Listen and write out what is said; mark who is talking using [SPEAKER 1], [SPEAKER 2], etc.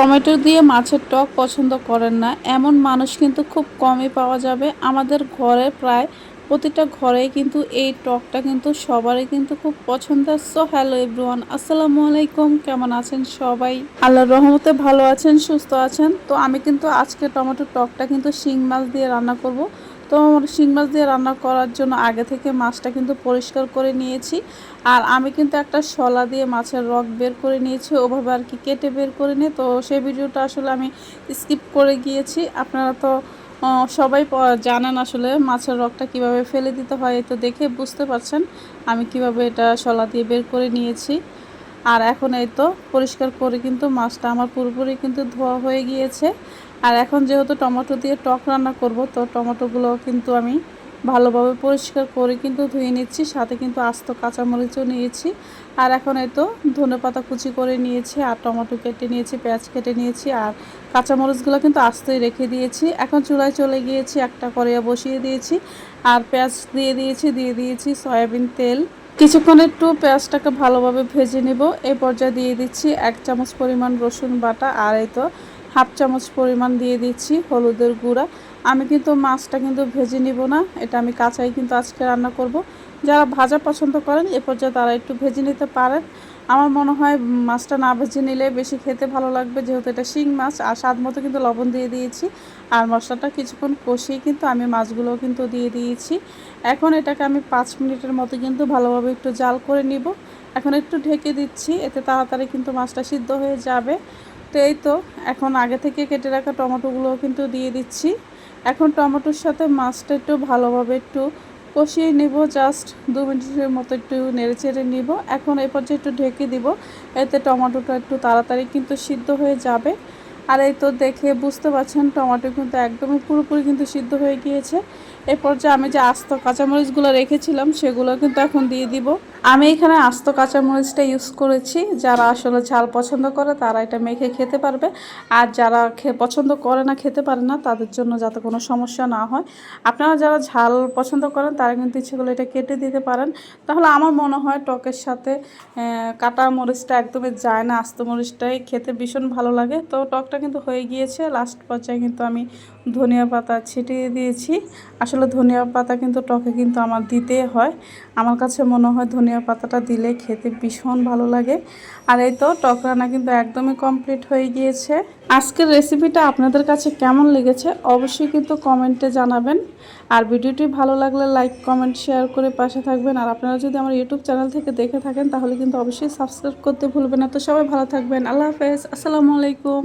[SPEAKER 1] Tomato দিয়ে মাছের টক পছন্দ করেন না। এমন মানুষ কিন্তু খুব কমই পাওয়া যাবে। আমাদের ঘরে প্রায় প্রতিটা ঘরেই কিন্তু এই টকটা কিন্তু সবারই কিন্তু খুব পছন্দের সো হ্যালো এভরিওয়ান আসসালামু আলাইকুম। কেমন আছেন সবাই? আল্লাহর রহমতে ভালো আছেন, সুস্থ আছেন। তো আমি কিন্তু আজকে টমেটো টকটা কিন্তু শিং মাছ দিয়ে রান্না করব। তো শিং মাছ দিয়ে রান্না করার জন্য আগে থেকে মাছটা কিন্তু পরিষ্কার করে নিয়েছি। আর আমি কিন্তু একটা শলা দিয়ে মাছের রক বের করে নিয়েছি, ওভাবে আর কি কেটে বের করে নিয়ে। তো সেই ভিডিওটা আসলে আমি স্কিপ করে গিয়েছি। আপনারা তো সবাই জানেন আসলে মাছের রকটা কীভাবে ফেলে দিতে হয় তো দেখে বুঝতে পারছেন আমি কীভাবে এটা শলা দিয়ে বের করে নিয়েছি। আর এখন এই তো পরিষ্কার করে কিন্তু মাছটা আমার পুরোপুরি কিন্তু ধোয়া হয়ে গিয়েছে। আর এখন যেহেতু টমেটো দিয়ে টক রান্না করব, তো টমেটোগুলো কিন্তু আমি ভালোভাবে পরিষ্কার করে কিন্তু ধুয়ে নিচ্ছি, সাথে কিন্তু আস্ত কাঁচামরিচও নিয়েছি। আর এখন তো ধনে পাতা কুচি করে নিয়েছি, আর টমেটো কেটে নিয়েছি, পেঁয়াজ কেটে নিয়েছি, আর কাঁচামরিচগুলো কিন্তু আস্তই রেখে দিয়েছি। এখন চুলায় চলে গিয়েছি, একটা কড়াইয়া বসিয়ে দিয়েছি, আর পেঁয়াজ দিয়ে দিয়েছি দিয়ে দিয়েছি সয়াবিন তেল। কিছুক্ষণ একটু পেঁয়াজটাকে ভালোভাবে ভেজে নেব এই পর্যায়ে দিয়ে দিচ্ছি এক চামচ পরিমাণ রসুন বাটা, আর এই তো হাফ চামচ পরিমাণ দিয়ে দিচ্ছি হলুদের গুঁড়া। আমি কিন্তু মাছটা কিন্তু ভেজে নিব না, এটা আমি কাঁচাই কিন্তু আজকে রান্না করব। যারা ভাজা পছন্দ করেন, এ পর্যায়ে তারা একটু ভেজে নিতে পারেন। আমার মনে হয় মাছটা না ভেজে নিলে বেশি খেতে ভালো লাগবে, যেহেতু এটা শিং মাছ, আর স্বাদ মতো কিন্তু লবণ দিয়ে দিয়েছি। আর মশলাটা কিছুক্ষণ কষিয়ে কিন্তু আমি মাছগুলোও কিন্তু দিয়ে দিয়েছি। এখন এটাকে আমি পাঁচ মিনিটের মতো কিন্তু ভালোভাবে একটু জাল করে নিব। এখন একটু ঢেকে দিচ্ছি, এতে তাড়াতাড়ি কিন্তু মাছটা সিদ্ধ হয়ে যাবে। তো এই তো, এখন আগে থেকে কেটে রাখা টমেটোগুলোও কিন্তু দিয়ে দিচ্ছি। এখন টমেটোর সাথে মাছটা একটু ভালোভাবে একটু কষিয়ে নিব, জাস্ট দু মিনিটের মতো একটু নেড়ে চেড়ে নিব। এখন এই পর্যায়ে একটু ঢেকে দিব, এতে টমেটোটা একটু তাড়াতাড়ি কিন্তু সিদ্ধ হয়ে যাবে। আর এই তো দেখে বুঝতে পারছেন, টমেটো কিন্তু একদমই পুরোপুরি কিন্তু সিদ্ধ হয়ে গিয়েছে। এই পর্যায়ে আমি যে আস্ত কাঁচামরিচগুলো রেখেছিলাম, সেগুলো কিন্তু এখন দিয়ে দিব। আমি এখানে আস্ত কাঁচামরিচটা ইউজ করেছি। যারা আসলে ঝাল পছন্দ করে, তারা এটা মেখে খেতে পারবে। আর যারা পছন্দ করে না, খেতে পারে না, তাদের জন্য যাতে কোনো সমস্যা না হয়। আপনারা যারা ঝাল পছন্দ করেন, তারা কিন্তু ইচ্ছেগুলো এটা কেটে দিতে পারেন। তাহলে আমার মনে হয় টকের সাথে কাটা মরিচটা একদমই যায় না। আস্ত মরিচটাই খেতে ভীষণ ভালো লাগে। তো টকটা কিন্তু হয়ে গিয়েছে। লাস্ট পর্যায়ে কিন্তু আমি ধনিয়া পাতা ছিটিয়ে দিয়েছি। আসলে ধনিয়া পাতা কিন্তু টকে কিন্তু আমার দিতে হয়। আমার কাছে মনে হয় ধনিয়া পাতাটা দিলে খেতে ভীষণ ভালো লাগে। আর এই তো টক রান্না কিন্তু একদমই কমপ্লিট হয়ে গিয়েছে। আজকের রেসিপিটা আপনাদের কাছে কেমন লেগেছে অবশ্যই কিন্তু কমেন্টে জানাবেন। আর ভিডিওটি ভালো লাগলে লাইক কমেন্ট শেয়ার করে পাশে থাকবেন। আর আপনারা যদি আমার ইউটিউব চ্যানেল থেকে দেখে থাকেন তাহলে কিন্তু অবশ্যই সাবস্ক্রাইব করতে ভুলবেন না। তো সবাই ভালো থাকবেন। আল্লাহ হাফেজ। আসসালামু আলাইকুম।